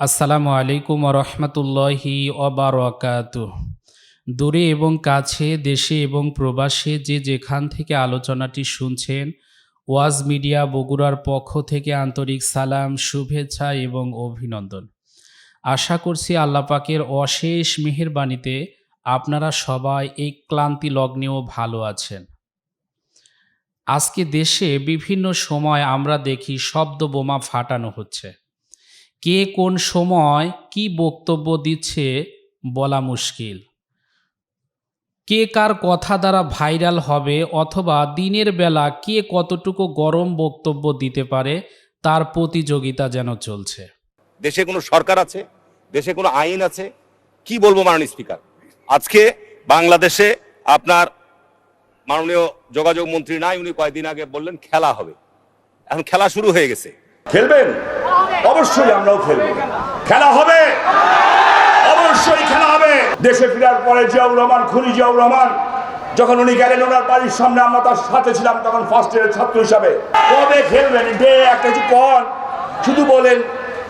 আসসালামু আলাইকুম রহমতুল্লাহি অবরাকাত দূরে এবং কাছে, দেশে এবং প্রবাসে যে যেখান থেকে আলোচনাটি শুনছেন, ওয়াজ মিডিয়া বগুড়ার পক্ষ থেকে আন্তরিক সালাম, শুভেচ্ছা এবং অভিনন্দন। আশা করছি আল্লাপাকের অশেষ মেহেরবাণীতে আপনারা সবাই এই ক্লান্তি লগ্নেও ভালো আছেন। আজকে দেশে বিভিন্ন সময় আমরা দেখি শব্দ বোমা ফাটানো হচ্ছে। কে কোন সময় কি বক্তব্য দিচ্ছে বলা মুশকিল। কে কার কথা দ্বারা ভাইরাল হবে অথবা দিনের বেলা কে কতটুকু গরম বক্তব্য দিতে পারে তার প্রতিযোগিতা যেন চলছে। দেশে কোনো সরকার আছে? দেশে কোনো আইন আছে? কি বলব মাননীয় স্পিকার? আজকে বাংলাদেশে আপনার মাননীয় যোগাযোগ মন্ত্রী নাই, উনি কয়েকদিন আগে বললেন খেলা হবে। এখন খেলা শুরু হয়ে গেছে। খেলবেন? অবশ্যই আমরাও খেলব। খেলা হবে? অবশ্যই খেলা হবে। দেশে ফেরার পরে জিয়াউর রহমান, খুনি জিয়াউর রহমান, যখন উনি গেলেন ওনার বাড়ির সামনে, আমরা তার সাথে ছিলাম তখন ফার্স্ট ইয়ারের ছাত্র হিসাবে। কবে খেলবেন? ডে একটা কিছু কন। শুধু বলেন,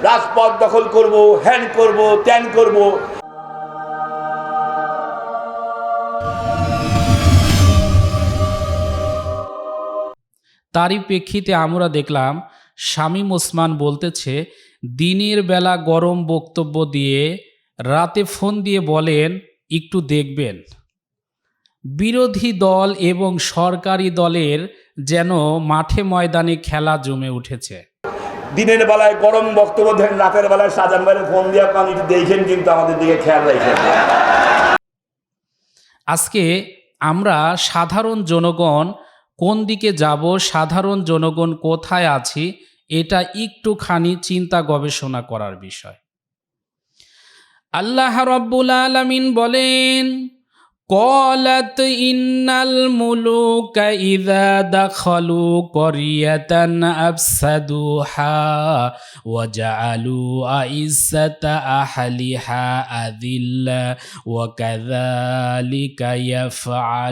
রাজপথ দখল করব হ্যান করব ত্যান করব। তারই প্রেক্ষিতে আমরা দেখলাম শামীম ওসমান বলতেছে দিনের বেলা গরম বক্তব্য দিয়ে রাতে ফোন দিয়ে বলেন একটু দেখবেন। বিরোধী দল এবং সরকারি দলের যেন মাঠে ময়দানে খেলা জমে উঠেছে। দিনের বেলায় গরম বক্তব্য দেন রাতের বেলায় সাজান বাইরে ফোন দিয়ে আপনি দেখেন কিন্তু আমাদের দিকে খেয়াল রাখেন। আজকে আমরা সাধারণ জনগণ কোন দিকে যাব সাধারণ জনগণ কোথায় আছি এটা একটুখানি চিন্তা গবেষণা করার বিষয় আল্লাহ রব্বুল আলমিন বলেন قالت إن الملوك إذا دخلوا قرية أفسدوها وجعلوا أعزة أهلها أذلة وكذلك يفعلون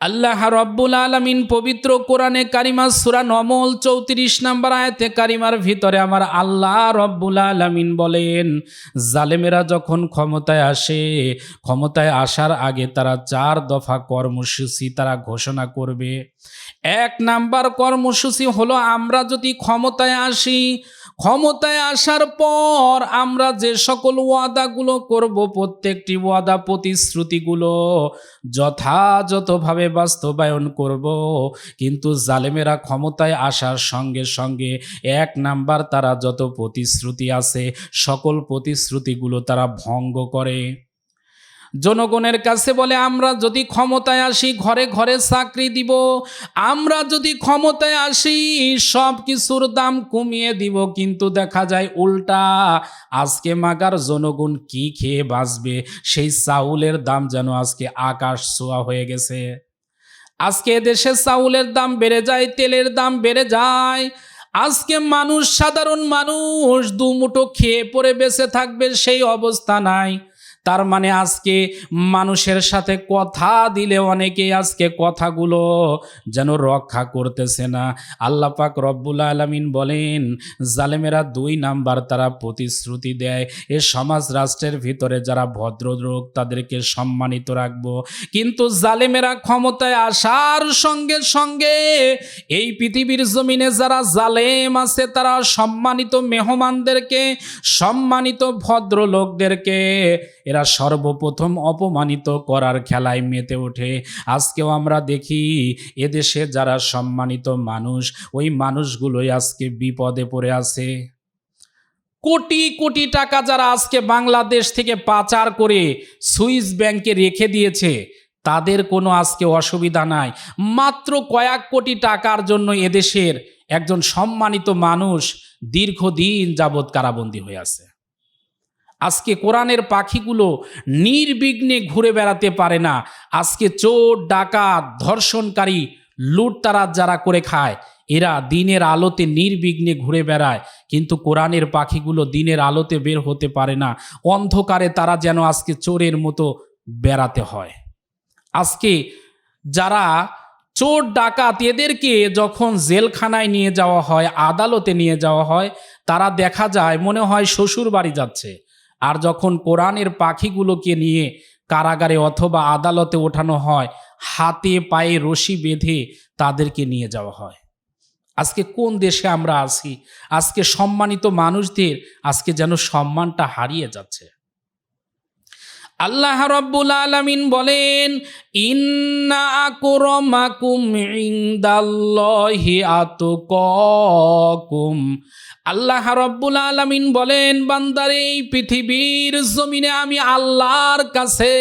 আল্লাহ রব্বুল আলমিন পবিত্র কোরআনে কারিমা সুরা নমল চৌত্রিশ নম্বর আয়তে কারিমার ভিতরে আমার আল্লাহ রব্বুল আলমিন বলেন, জালেমেরা যখন ক্ষমতায় আসে, ক্ষমতায় আসার আগে তারা চার দফা কর্মসূচি তারা ঘোষণা করবে। এক নাম্বার কর্মসূচি হলো, আমরা যদি ক্ষমতায় আসি ক্ষমতায় আসার পর আমরা যে সকল ওয়াদাগুলো করব, প্রত্যেকটি ওয়াদা প্রতিশ্রুতিগুলো যথাযথভাবে বাস্তবায়ন করব। কিন্তু জালেমেরা ক্ষমতায় আসার সঙ্গে সঙ্গে এক নাম্বার তারা যত প্রতিশ্রুতি আছে, সকল প্রতিশ্রুতিগুলো তারা ভঙ্গ করে। জনগণের কাছে বলে, আমরা যদি ক্ষমতায় আসি, ঘরে ঘরে চাকরি দিব। আমরা যদি ক্ষমতায় আসি, সব কিছুর দাম কমিয়ে দিব। কিন্তু দেখা যায় উল্টা। আজকে মাগার জনগণ কি খেয়ে বাঁচবে? সেই চাউলের দাম যেন আজকে আকাশ ছোঁয়া হয়ে গেছে। আজকে দেশে চাউলের দাম বেড়ে যায়, তেলের দাম বেড়ে যায়। আজকে মানুষ, সাধারণ মানুষ দুমুটো খেয়ে পরে বেঁচে থাকবে, সেই অবস্থা নাই। তার মানে আজকে মানুষের সাথে কথা দিলে অনেকে আজকে কথাগুলো যেন রক্ষা করতেছে না। আল্লাহ পাক রব্বুল আলমিন বলেন, জালেমেরা দুই নাম্বার তারা প্রতিশ্রুতি দেয়। এ সমাজ রাষ্ট্রের ভিতরে যারা ভদ্রলোক, তাদেরকে সম্মানিত রাখব। কিন্তু জালেমেরা ক্ষমতায় আসার সঙ্গে সঙ্গে এই পৃথিবীর জমিনে যারা জালেম আছে, তারা সম্মানিত মেহমানদেরকে, সম্মানিত ভদ্রলোকদেরকে এরা সর্বপ্রথম অপমানিত করার খেলায় মেতে ওঠে। আজকেও আমরা দেখি এদেশে যারা সম্মানিত মানুষ, ওই মানুষগুলোই আজকে বিপদে পড়ে আছে। কোটি কোটি টাকা যারা আজকে বাংলাদেশ থেকে পাচার করে সুইস ব্যাংকে রেখে দিয়েছে, তাদের কোনো আজকে অসুবিধা নাই। মাত্র কয়েক কোটি টাকার জন্য এদেশের একজন সম্মানিত মানুষ দীর্ঘদিন যাবৎ কারাবন্দী হয়ে আছে। আজকে কোরআনের পাখিগুলো নির্বিঘ্নে ঘুরে বেড়াতে পারে না। আজকে চোর, ডাকাত, ধর্ষণকারী লুটতারাত যারা করে খায়, এরা দিনের আলোতে নির্বিঘ্নে ঘুরে বেড়ায়। কিন্তু কোরআনের পাখিগুলো দিনের আলোতে বের হতে পারে না। অন্ধকারে তারা যেন আজকে চোরের মতো বেড়াতে হয়। আজকে যারা চোর, ডাকাত, এদেরকে যখন জেলখানায় নিয়ে যাওয়া হয়, আদালতে নিয়ে যাওয়া হয়, তারা দেখা যায় মনে হয় শ্বশুর বাড়ি যাচ্ছে। আর যখন কোরআনের পাখিগুলোকে নিয়ে কারাগারে অথবা আদালতে ওঠানো হয়, হাতে পায়ে রশি বেঁধে তাদেরকে নিয়ে যাওয়া হয়। আজকে কোন দেশে আমরা আছি? আজকে সম্মানিত মানুষদের আজকে যেন সম্মানটা হারিয়ে যাচ্ছে। আল্লাহ রব্বুল আলামিন বলেন, ইন্না আকরামাকুম ইনদাল্লাহি আতকাকুম। আল্লাহ রব্বুল আলামিন বলেন, বান্দার, এই পৃথিবীর জমিনে আমি আল্লাহর কাছে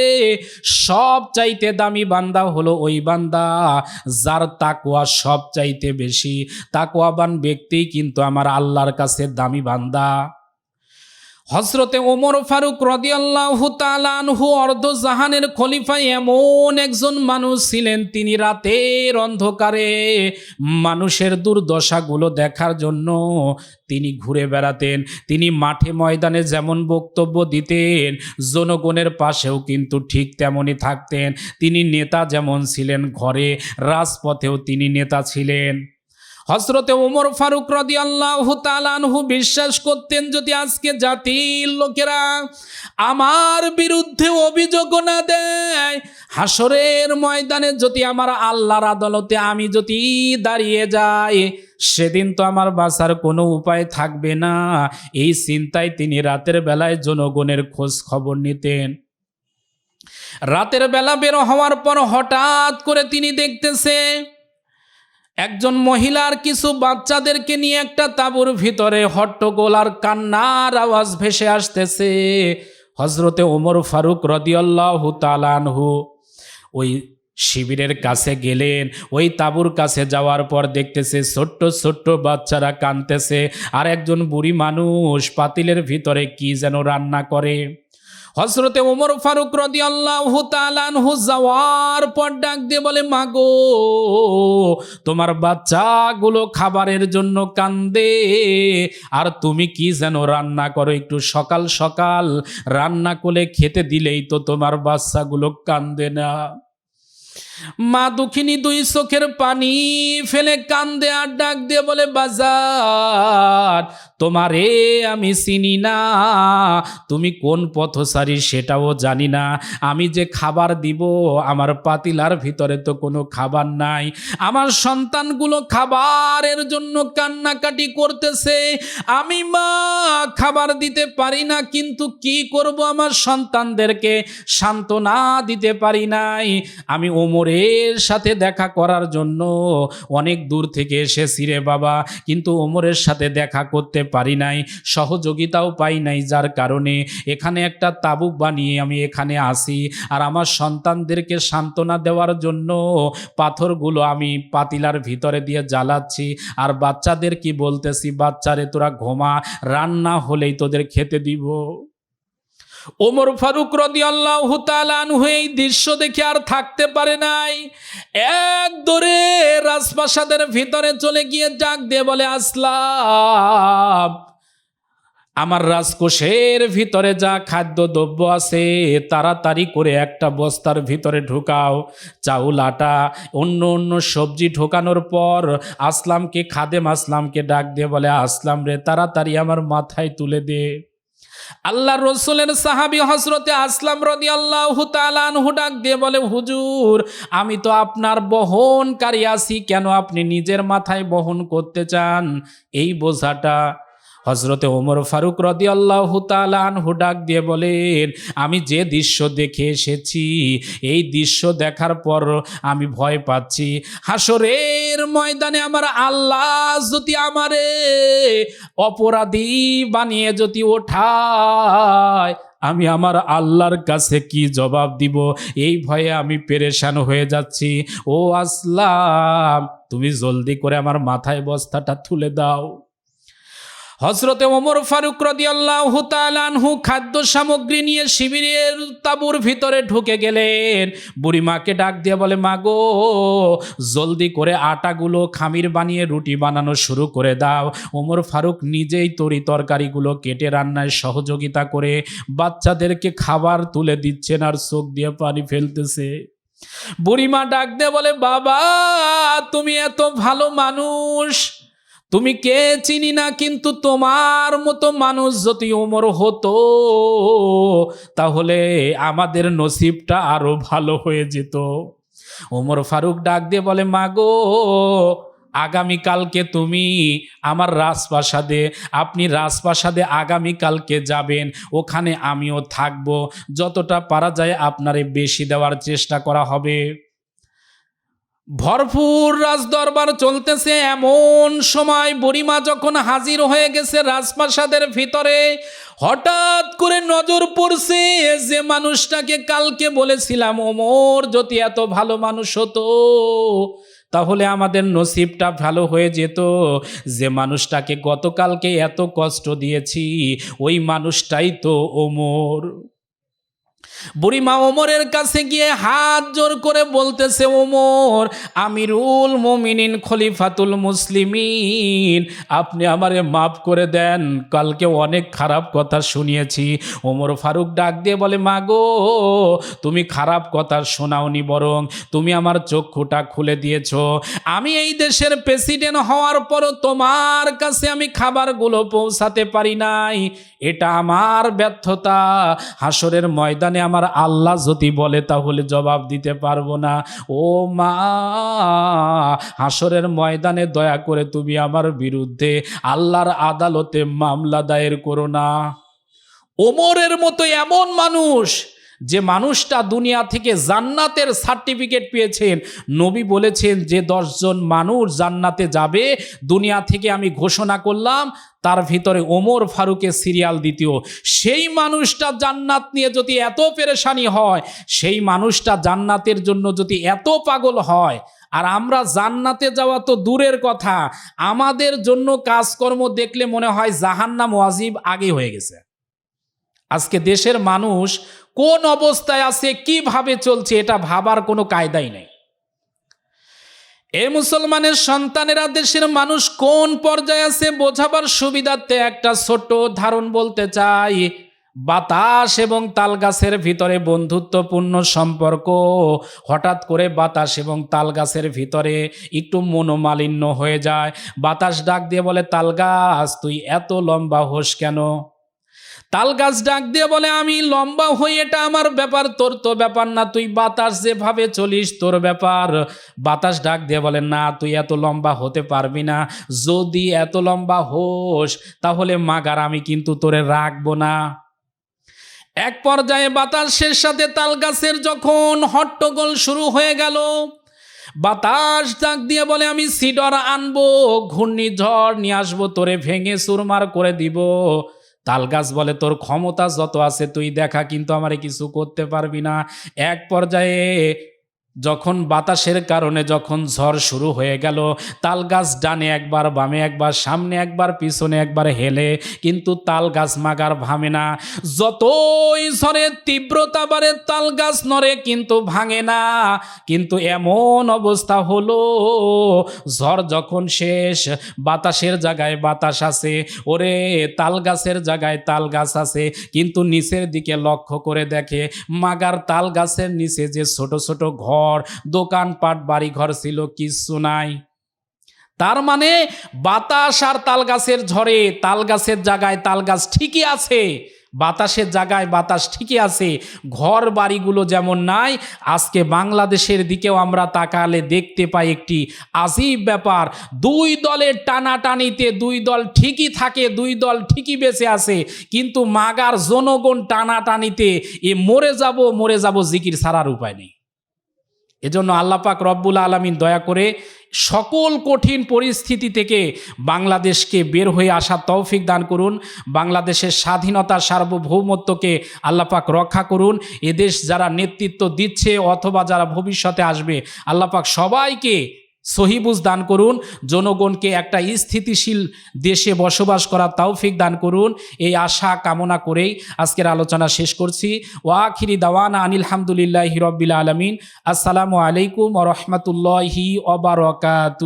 সব চাইতে দামি বান্দা হলো ওই বান্দা, যার তাকুয়া সব চাইতে বেশি। তাকুয়াবান ব্যক্তি কিন্তু আমার আল্লাহর কাছে দামি বান্দা। হজরতে ওমর ফারুক রদিয়াল্লাহু তালানহু অর্ধ জাহানের খলিফা এমন একজন মানুষ ছিলেন, তিনি রাতের অন্ধকারে মানুষের দুর্দশাগুলো দেখার জন্য তিনি ঘুরে বেড়াতেন। তিনি মাঠে ময়দানে যেমন বক্তব্য দিতেন, জনগণের পাশেও কিন্তু ঠিক তেমনই থাকতেন। তিনি নেতা যেমন ছিলেন, ঘরে, রাজপথেও তিনি নেতা ছিলেন। হজরতে ওমর ফারুক রদি আল্লাহ তালানহু বিশ্বাস করতেন, যদি আজকে জাতির লোকেরা আমার বিরুদ্ধে অভিযোগ না দেয় হাসরের ময়দানে যদি আমার আল্লাহর আদালতে আমি যদি দাঁড়িয়ে যাই, সেদিন তো আমার বাঁচার কোনো উপায় থাকবে না। এই চিন্তায় তিনি রাতের বেলায় জনগণের খোঁজ খবর নিতেন। রাতের বেলা বের হওয়ার পর হঠাৎ করে তিনি দেখতেছে একজন মহিলার কিছু বাচ্চাদেরকে নিয়ে একটা তাঁবুর ভিতরে হট্টগোল আর কান্নার আওয়াজ ভেসে আসতেছে। হজরতে ওমর ফারুক রদিয়াল্লাহ তালানহু ওই শিবিরের কাছে গেলেন। ওই তাঁবুর কাছে যাওয়ার পর দেখতেছে ছোট্ট ছোট্ট বাচ্চারা কানতেছে আর একজন বুড়ি মানুষ পাতিলের ভিতরে কি যেন রান্না করে। হজরতে ওমর ফারুক রদি আল্লাহ তালানহু যাওয়ার পর ডাক দিয়ে বলে, মাগো, তোমার বাচ্চাগুলো খাবারের জন্য কান্দে। আর তুমি কি যেন রান্না করো? একটু সকাল সকাল রান্না করে খেতে দিলেই তো তোমার বাচ্চাগুলো কান্দে না। মা দুঃখিনী দুই চোখের পানি ফেলে কান্দে আর ডাক দিয়ে বলে, বাজার, তোমারে আমি চিনি না। তুমি কোন পথসারি সেটাও জানি না। আমি যে খাবার দিব, আমার পাতিলার ভিতরে তো কোনো খাবার নাই। আমার সন্তানগুলো খাবারের জন্য কান্নাকাটি করতেছে। আমি মা, খাবার দিতে পারি না, কিন্তু কি করব? আমার সন্তানদেরকে সান্ত্বনা দিতে পারি নাই। আমি ওমরের সাথে দেখা করার জন্য অনেক দূর থেকে এসেছি রে বাবা। কিন্তু ওমরের সাথে দেখা করতে পারি নাই, সহযোগিতাও পাই নাই যার কারণে এখানে একটা তাবুক বানিয়ে আমি এখানে আসি আর আমার সন্তানদেরকে সান্ত্বনা দেওয়ার জন্য পাথরগুলো আমি পাতিলার ভিতরে দিয়ে জ্বালাচ্ছি। আর বাচ্চাদের কি বলতেছি, বাচ্চারে তোরা ঘোমা, রান্না হলেই তোদের খেতে দিব। ওমর ফারুক রদি আল্লাহ এই দৃশ্য দেখে আর থাকতে পারে নাই। এক দৌড়ে রাজপ্রাসাদের ভিতরে চলে গিয়ে ডাক দিয়ে বলে, আসলাম। আমার রাজকোষের ভিতরে যা খাদ্য দ্রব্য আছে, তাড়াতাড়ি করে একটা বস্তার ভিতরে ঢুকাও। চাউল, আটা, অন্য অন্য সবজি ঢোকানোর পর আসলামকে, খাদেম আসলামকে ডাক দিয়ে বলে, আসলাম রে, তাড়াতাড়ি আমার মাথায় তুলে দে। আল্লাহ রসুলের সাহাবি হজরতে আসলাম রদি আল্লাহ তালানহু ডাক দিয়ে বলে, হুজুর, আমি তো আপনার বহনকারী আছি, কেন আপনি নিজের মাথায় বহন করতে চান? এই বোঝাটা হজরতে ওমর ফারুক রদি আল্লাহ তালানহু ডাক দিয়ে বলেন, আমি যে দৃশ্য দেখে এসেছি, এই দৃশ্য দেখার পর আমি ভয় পাচ্ছি। হাসরের ময়দানে আমার আল্লাহ যদি আমারে অপরাধী বানিয়ে যদি ওঠায়, আমি আমার আল্লাহর কাছে কি জবাব দিব? এই ভয়ে আমি পেরেশান হয়ে যাচ্ছি। ও আসলাম, তুমি জলদি করে আমার মাথায় বস্তাটা তুলে দাও। হজরতে ওমর ফারুক রদিয়াল্লাহ তালানহু খাদ্য সামগ্রী নিয়ে শিবিরের তাবুর ভিতরে ঢুকে গেলেন। বুড়ি মাকে ডাক দিয়ে বলে, মা গো, জলদি করে আটাগুলো খামির বানিয়ে রুটি বানানো শুরু করে দাও। ওমর ফারুক নিজেই তরি তরকারিগুলো কেটে রান্নায় সহযোগিতা করে বাচ্চাদেরকে খাবার তুলে দিচ্ছেন আর চোখ দিয়ে পানি ফেলতেছে। বুড়িমা ডাক দে বলে, বাবা, তুমি এত ভালো মানুষ তুমি কে চিনি না কিন্তু তোমার মতো মানুষ যদি ওমর হতো, তাহলে আমাদের নসিবটা আরও ভালো হয়ে যেত। ওমর ফারুক ডাক দিয়ে বলে, মাগো, আগামীকালকে তুমি আমার রাজপ্রাসাদে, আপনি রাজপ্রাসাদে আগামীকালকে যাবেন, ওখানে আমিও থাকব। যতটা পারা যায় আপনারে বেশি দেওয়ার চেষ্টা করা হবে। ভরপুর রাজদরবার চলতেছে এমন সময় বুড়িমা যখন হাজির হয়ে গেছে রাজপ্রাসাদের ভিতরে, হঠাৎ করে নজর পড়ছে যে মানুষটাকে কালকে বলেছিলাম, ওমর, যদি এত ভালো মানুষ হতো, তাহলে আমাদের নসিবটা ভালো হয়ে যেত। যে মানুষটাকে গতকালকে এত কষ্ট দিয়েছি, ওই মানুষটাই তো ওমর। বুড়িমা ওমরের কাছে গিয়ে হাত জোর করে বলতেছে, ওমর, আমিরুল মোমিনিন, খলিফাতুল মুসলিমিন, আপনি আমারে মাফ করে দেন, কালকে অনেক খারাপ কথা শুনিয়েছি। ওমর ফারুক ডাক দিয়ে বলে, মাগো, তুমি খারাপ কথা শোনাওনি বরং তুমি আমার চক্ষুটা খুলে দিয়েছ। আমি এই দেশের প্রেসিডেন্ট হওয়ার পরও তোমার কাছে আমি খাবারগুলো পৌঁছাতে পারি নাই। এটা আমার ব্যর্থতা। হাসরের ময়দানে আমার আল্লাহ যদি বলে তাহলে জবাব দিতে পারব না। ও মা হাসরের ময়দানে দয়া করে তুমি আমার বিরুদ্ধে আল্লাহর আদালতে মামলা দায়ের করো না। ওমরের মতো এমন মানুষ যে মানুষটা দুনিয়া থেকে জান্নাতের সার্টিফিকেট পেয়েছেন, নবী বলেছেন যে দশজন মানুষ জান্নাতে যাবে, দুনিয়া থেকে আমি ঘোষণা করলাম, তার ভিতরে ওমর ফারুকের সিরিয়াল দ্বিতীয়। সেই মানুষটা জান্নাত নিয়ে যদি এত পেরেশানি হয়, সেই মানুষটা জান্নাতের জন্য যদি এত পাগল হয়, আর আমরা জান্নাতে যাওয়া তো দূরের কথা, আমাদের জন্য কাজকর্ম দেখলে মনে হয় জাহান্নাম ওয়াজিব আগে হয়ে গেছে। আজকে দেশের মানুষ কোন অবস্থায় আছে, কীভাবে চলছে, এটা ভাবার কোনো কায়দাই নেই। এ মুসলমানের সন্তানেরা দেশের মানুষ কোন পর্যায়ে আছে, বোঝাবার সুবিধার্থে একটা ছোট্ট ধারণ বলতে চাই। বাতাস এবং তাল গাছের ভিতরে বন্ধুত্বপূর্ণ সম্পর্ক, হঠাৎ করে বাতাস এবং তাল গাছের ভিতরে একটু মনোমালিন্য হয়ে যায়। বাতাস ডাক দিয়ে বলে তাল গাছ তুই এত লম্বা হোস কেন? তাল গাছ ডাক দিয়ে বলে, আমি লম্বা হই এটা আমার ব্যাপার, তোর তো ব্যাপার না, তুই বাতাস যেভাবে চলিস তোর ব্যাপার। বাতাস ডাক দিয়ে বলে, না, তুই এত লম্বা হতে পারবি না, যদি এত লম্বা হোস, তাহলে মাগার আমি কিন্তু তোরে রাখব না। এক পর্যায়ে বাতাসের সাথে তাল গাছের যখন হট্টগোল শুরু হয়ে গেল, বাতাস ডাক দিয়ে বলে, আমি সিডর আনব, ঘূর্ণিঝড় নিয়ে আসব, তোরে ভেঙে সুরমার করে দিব। তাল গাছ বলে, তোর ক্ষমতা যত আছে তুই দেখা, কিন্তু আমারে কিছু করতে পারবি না। এক পর্যায়ে যখন বাতাসের কারণে যখন ঝড় শুরু হয়ে গেল তাল গাছ ডানে একবার, বামে একবার, সামনে একবার, পিছনে একবার হেলে, কিন্তু তাল গাছ মাগার ভাঙে না। যতই ঝড়ের তীব্রতা বাড়ে তাল গাছ নড়ে কিন্তু ভাঙে না। কিন্তু এমন অবস্থা হলো, ঝড় যখন শেষ, বাতাসের জায়গায় বাতাস আছে, ওরে তাল গাছের জায়গায় তাল গাছ আছে, কিন্তু নিচের দিকে লক্ষ্য করে দেখে, মাগার তাল গাছের নিচে যে ছোট ছোট ঘর দোকানপাট বাড়ি ঘর ছিল কিচ্ছু নাই। তার মানে বাতাস আর তাল গাছের ঝড়ে তাল গাছের জায়গায় তাল গাছ ঠিকই আছে, বাতাসের জায়গায় বাতাস ঠিকই আছে, ঘর বাড়িগুলো যেমন নাই, আজকে বাংলাদেশের দিকেও আমরা তাকালে দেখতে পাই একটি আজীব ব্যাপার। দুই দলের টানাটানিতে দুই দল ঠিকই থাকে, দুই দল ঠিকই বেঁচে আছে, কিন্তু মাগার জনগণ টানাটানিতে, এ মরে যাব মরে যাব জিকির ছাড়ার উপায় নেই। এজন্য আল্লাপাক রব্বুল আলমিন দয়া করে সকল কঠিন পরিস্থিতি থেকে বাংলাদেশকে বের হয়ে আসা তৌফিক দান করুন, বাংলাদেশের স্বাধীনতা সার্বভৌমত্বকে আল্লাপাক রক্ষা করুন, এদেশ যারা নেতৃত্ব দিচ্ছে অথবা যারা ভবিষ্যতে আসবে আল্লাপাক সবাইকে সহিবুজ দান করুন, জনগণকে একটা স্থিতিশীল দেশে বসবাস করার তৌফিক দান করুন। এই আশা কামনা করেই আজকের আলোচনা শেষ করছি। ওয়াখিরি দাওয়ানা আনিল হামদুলিল্লাহ রব্বিল আলমিন। আসসালামু আলাইকুম রহমতুল্লাহি অবরকাতু